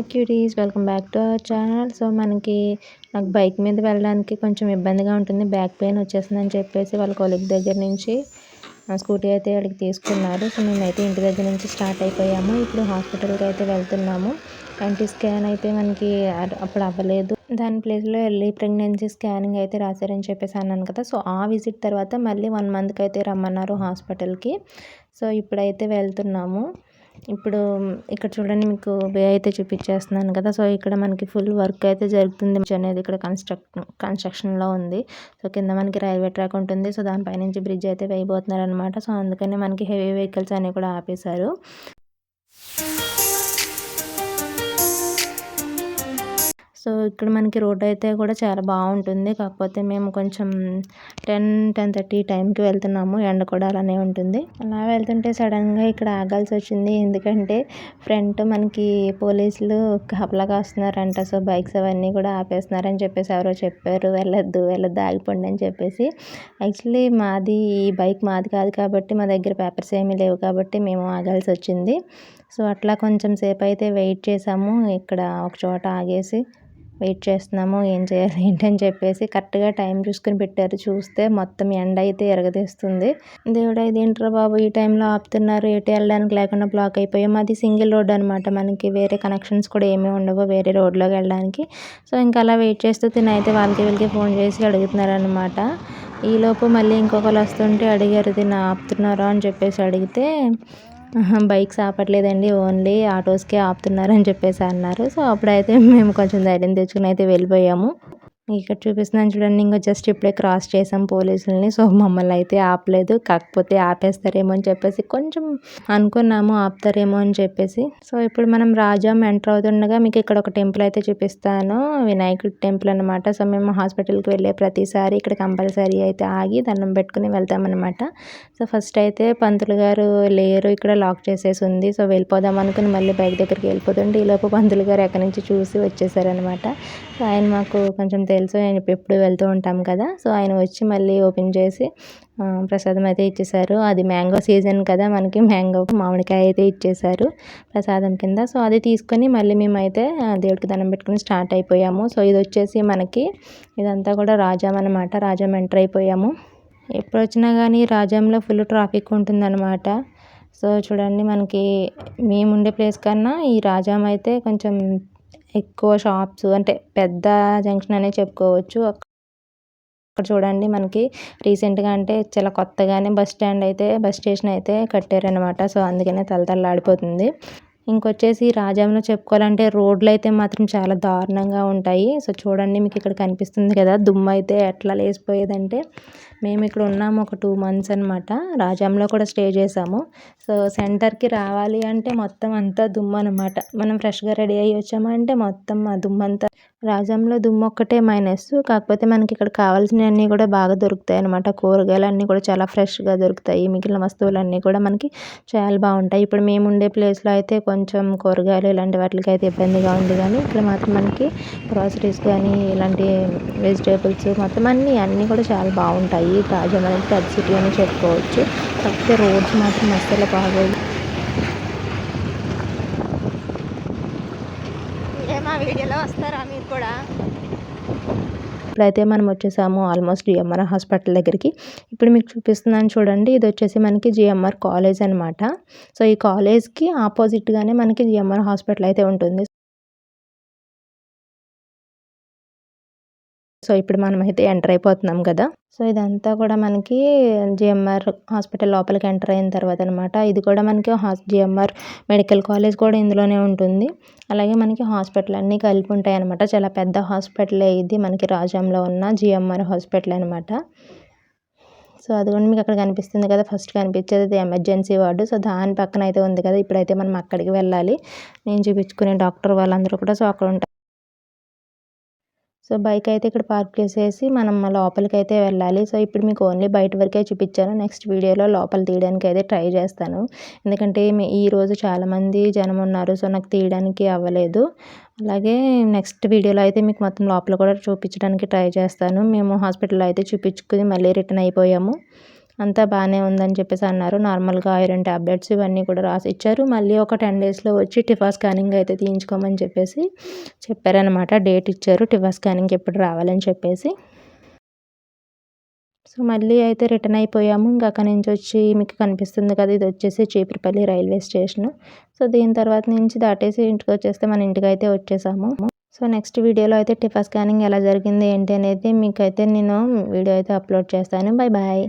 Cuties welcome back to our channel so మనకి నాకు bike మీద వెళ్ళడానికి కొంచెం ఇబ్బందిగా ఉంటుంది. బ్యాక్ పెయిన్ వచ్చేస్తుందని చెప్పేసి వాళ్ళ కొలిగ్ దగ్గర నుంచి స్కూటీ అయితే వాళ్ళకి తీసుకున్నారు. సో మేమైతే ఇంటి దగ్గర నుంచి స్టార్ట్ అయిపోయాము. ఇప్పుడు హాస్పిటల్కి అయితే వెళ్తున్నాము. ఎన్టీ స్కాన్ అయితే మనకి అప్పుడు అవ్వలేదు. దాని ప్లేస్లో ఎర్లీ ప్రెగ్నెన్సీ స్కానింగ్ అయితే రాశారని చెప్పేసి అన్నాను కదా. సో ఆ విజిట్ తర్వాత మళ్ళీ వన్ మంత్కి అయితే రమ్మన్నారు హాస్పిటల్కి సో ఇప్పుడైతే వెళ్తున్నాము. ఇప్పుడు ఇక్కడ చూడండి మీకు వే అయితే చూపించేస్తున్నాను కదా. సో ఇక్కడ మనకి ఫుల్ వర్క్ అయితే జరుగుతుంది. అనేది ఇక్కడ కన్స్ట్రక్ట్ కన్స్ట్రక్షన్లో ఉంది. సో కింద మనకి రైల్వే ట్రాక్ ఉంటుంది. సో దానిపై నుంచి బ్రిడ్జ్ అయితే వేయబోతున్నారు అనమాట సో అందుకని మనకి హెవీ వెహికల్స్ అన్నీ కూడా ఆపేశారు. సో ఇక్కడ మనకి రోడ్ అయితే కూడా చాలా బాగుంటుంది. కాకపోతే మేము కొంచెం టెన్ టెన్ థర్టీ టైంకి వెళ్తున్నాము. ఎండ కూడా అలానే ఉంటుంది. అలా వెళ్తుంటే సడన్గా ఇక్కడ ఆగాల్సి వచ్చింది. ఎందుకంటే ఫ్రంట్ మనకి పోలీసులు కాపలాగా వస్తున్నారంట సో బైక్స్ అవన్నీ కూడా ఆపేస్తున్నారని చెప్పేసి ఎవరో చెప్పారు. వెళ్ళొద్దు వెళ్ళొద్దు ఆగిపోండి అని చెప్పేసి. యాక్చువల్లీ మాది ఈ బైక్ మాది కాదు కాబట్టి మా దగ్గర పేపర్స్ ఏమీ లేవు కాబట్టి మేము ఆగాల్సి వచ్చింది. సో అట్లా కొంచెం సేపు అయితే వెయిట్ చేసాము. ఇక్కడ ఒక చోట ఆగేసి వెయిట్ చేస్తున్నాము ఏం చేయాలి ఏంటని చెప్పేసి కరెక్ట్గా టైం చూసుకుని పెట్టారు. చూస్తే మొత్తం ఎండ అయితే ఎరగదీస్తుంది. దేవుడా ఇదేంట్రా బాబు ఈ టైంలో ఆపుతున్నారు? ఎటు వెళ్ళడానికి లేకుండా బ్లాక్ అయిపోయాం. అది సింగిల్ రోడ్ అనమాట మనకి వేరే కనెక్షన్స్ కూడా ఏమీ ఉండవు వేరే రోడ్లోకి వెళ్ళడానికి. సో ఇంకా అలా వెయిట్ చేస్తూ తినైతే వాళ్ళకి వీళ్ళకి ఫోన్ చేసి అడుగుతున్నారు అనమాట ఈలోపు మళ్ళీ ఇంకొకరు వస్తుంటే అడిగారు తిన ఆపుతున్నారా? అని చెప్పేసి అడిగితే బైక్స్ ఆపట్లేదండి ఓన్లీ ఆటోస్కే ఆపుతున్నారని చెప్పేసి అన్నారు. సో అప్పుడైతే మేము కొంచెం ధైర్యం తెచ్చుకుని అయితే వెళ్ళిపోయాము. ఇక్కడ చూపిస్తున్నాను చూడండి ఇంకా జస్ట్ ఇప్పుడే క్రాస్ చేసాం పోలీసులని సో మమ్మల్ని అయితే ఆపలేదు. కాకపోతే ఆపేస్తారేమో అని చెప్పేసి కొంచెం అనుకున్నాము ఆపుతారేమో అని చెప్పేసి. సో ఇప్పుడు మనం రాజాం ఎంటర్ అవుతుండగా మీకు ఇక్కడ ఒక టెంపుల్ అయితే చూపిస్తాను. వినాయకుడి టెంపుల్ అనమాట సో మేము హాస్పిటల్కి వెళ్ళే ప్రతిసారి ఇక్కడ కంపల్సరీ అయితే ఆగి దండం పెట్టుకుని వెళ్తామన్నమాట. సో ఫస్ట్ అయితే పంతులు గారు లేరు ఇక్కడ లాక్ చేసేసి ఉంది. సో వెళ్ళిపోదాం అనుకుని మళ్ళీ బైక్ దగ్గరికి వెళ్ళిపోతుంటే ఈలోపు పంతులు గారు ఎక్కడి నుంచి చూసి వచ్చేసారనమాట సో ఆయన మాకు కొంచెం తెలుసు. ఆయన ఎప్పుడు వెళ్తూ ఉంటాం కదా. సో ఆయన వచ్చి మళ్ళీ ఓపెన్ చేసి ప్రసాదం అయితే ఇచ్చేసారు అది మ్యాంగో సీజన్ కదా. మనకి మ్యాంగో మామిడికాయ అయితే ఇచ్చేసారు ప్రసాదం కింద. సో అది తీసుకొని మళ్ళీ మేమైతే దేవుడికి దండం పెట్టుకుని స్టార్ట్ అయిపోయాము. సో ఇది వచ్చేసి మనకి ఇదంతా కూడా రాజాం అనమాట రాజాం ఎంటర్ అయిపోయాము. ఎప్పుడు వచ్చినా కానీ రాజాంలో ఫుల్ ట్రాఫిక్ ఉంటుందన్నమాట. సో చూడండి మనకి మేము ఉండే ప్లేస్ కన్నా ఈ రాజాం అయితే కొంచెం ఎక్కువ షాప్స్ అంటే పెద్ద జంక్షన్ అనే చెప్పుకోవచ్చు. అక్కడ చూడండి మనకి రీసెంట్గా అంటే చాలా కొత్తగానే బస్ స్టాండ్ అయితే బస్ స్టేషన్ అయితే కట్టారనమాట సో అందుకనే తలతల్లాడిపోతుంది. ఇంకొచ్చేసి రాజాంలో చెప్పుకోవాలంటే రోడ్లు అయితే మాత్రం చాలా దారుణంగా ఉంటాయి. సో చూడండి మీకు ఇక్కడ కనిపిస్తుంది కదా దుమ్ము అయితే ఎట్లా లేసిపోయేదంటే మేము ఇక్కడ ఉన్నాము ఒక టూ మంత్స్ అనమాట రాజాంలో కూడా స్టే చేసాము సో సెంటర్కి రావాలి అంటే మొత్తం అంతా దుమ్ము అనమాట మనం ఫ్రెష్గా రెడీ అయ్యి వచ్చామంటే మొత్తం ఆ దుమ్ము అంతా రాజంలో దుమ్ము ఒక్కటే మైనస్. కాకపోతే మనకి ఇక్కడ కావాల్సినవన్నీ కూడా బాగా దొరుకుతాయి అనమాట కూరగాయలు అన్నీ కూడా చాలా ఫ్రెష్గా దొరుకుతాయి. మిగిలిన వస్తువులన్నీ కూడా మనకి చాలా బాగుంటాయి. ఇప్పుడు మేము ఉండే ప్లేస్లో అయితే కొంచెం కూరగాయలు ఇలాంటి వాటికి అయితే ఇబ్బందిగా ఉంది. కానీ ఇక్కడ మాత్రం మనకి గ్రాసరీస్ కానీ ఇలాంటి వెజిటేబుల్స్ మొత్తం అన్నీ అన్నీ కూడా చాలా బాగుంటాయి. తాజా అనేది పెద్ద సిటీ అని చెప్పుకోవచ్చు. కాకపోతే రోడ్స్ మాత్రం అస్సలు బాగోదు వీడియోలో వస్తారా మీరు కూడా? ఇప్పుడైతే మనం వచ్చేసాము ఆల్మోస్ట్ జిఎంఆర్ హాస్పిటల్ దగ్గరికి. ఇప్పుడు మీకు చూపిస్తున్నాను చూడండి. ఇది వచ్చేసి మనకి జిఎంఆర్ కాలేజ్ అనమాట సో ఈ కాలేజ్కి ఆపోజిట్గానే మనకి జిఎంఆర్ హాస్పిటల్ అయితే ఉంటుంది. సో ఇప్పుడు మనమైతే ఎంటర్ అయిపోతున్నాం కదా. సో ఇదంతా కూడా మనకి జిఎంఆర్ హాస్పిటల్ లోపలికి ఎంటర్ అయిన తర్వాత అనమాట ఇది కూడా మనకి హాస్ జిఎంఆర్ మెడికల్ కాలేజ్ కూడా ఇందులోనే ఉంటుంది. అలాగే మనకి హాస్పిటల్ అన్నీ కలిపి ఉంటాయి అనమాట చాలా పెద్ద హాస్పిటలే ఇది మనకి రాజంలో ఉన్న జిఎంఆర్ హాస్పిటల్ అనమాట సో అది కూడా మీకు అక్కడ కనిపిస్తుంది కదా. ఫస్ట్ కనిపించేది ఎమర్జెన్సీ వార్డు. సో దాని పక్కన అయితే ఉంది కదా. ఇప్పుడైతే మనం అక్కడికి వెళ్ళాలి. నేను చూపించుకునే డాక్టర్ వాళ్ళందరూ కూడా సో అక్కడ ఉంటారు. సో బైక్ అయితే ఇక్కడ పార్క్ చేసేసి మనం లోపలికి అయితే వెళ్ళాలి. సో ఇప్పుడు మీకు ఓన్లీ బయట వరకే చూపించాను. నెక్స్ట్ వీడియోలో లోపల తీయడానికి అయితే ట్రై చేస్తాను. ఎందుకంటే ఈరోజు చాలామంది జనం ఉన్నారు. సో నాకు తీయడానికి అవ్వలేదు. అలాగే నెక్స్ట్ వీడియోలో అయితే మీకు మొత్తం లోపల కూడా చూపించడానికి ట్రై చేస్తాను. మేము హాస్పిటల్లో అయితే చూపించుకుని మళ్ళీ రిటర్న్ అయిపోయాము. అంతా బాగానే ఉందని చెప్పేసి అన్నారు. నార్మల్గా ఐరన్ ట్యాబ్లెట్స్ ఇవన్నీ కూడా రాసి ఇచ్చారు మళ్ళీ ఒక టెన్ డేస్లో వచ్చి టిఫా స్కానింగ్ అయితే తీయించుకోమని చెప్పేసి చెప్పారనమాట డేట్ ఇచ్చారు. టిఫా స్కానింగ్ ఎప్పుడు రావాలని చెప్పేసి. సో మళ్ళీ అయితే రిటర్న్ అయిపోయాము. ఇంకా అక్కడి నుంచి వచ్చి మీకు కనిపిస్తుంది కదా ఇది వచ్చేసి చీపురుపల్లి రైల్వే స్టేషన్. సో దీని తర్వాత నుంచి దాటేసి ఇంటికి వచ్చేస్తే మన ఇంటికి అయితే వచ్చేసాము. సో నెక్స్ట్ వీడియోలో అయితే టిఫా స్కానింగ్ ఎలా జరిగింది ఏంటి అనేది మీకైతే నేను వీడియో అయితే అప్లోడ్ చేస్తాను. Bye bye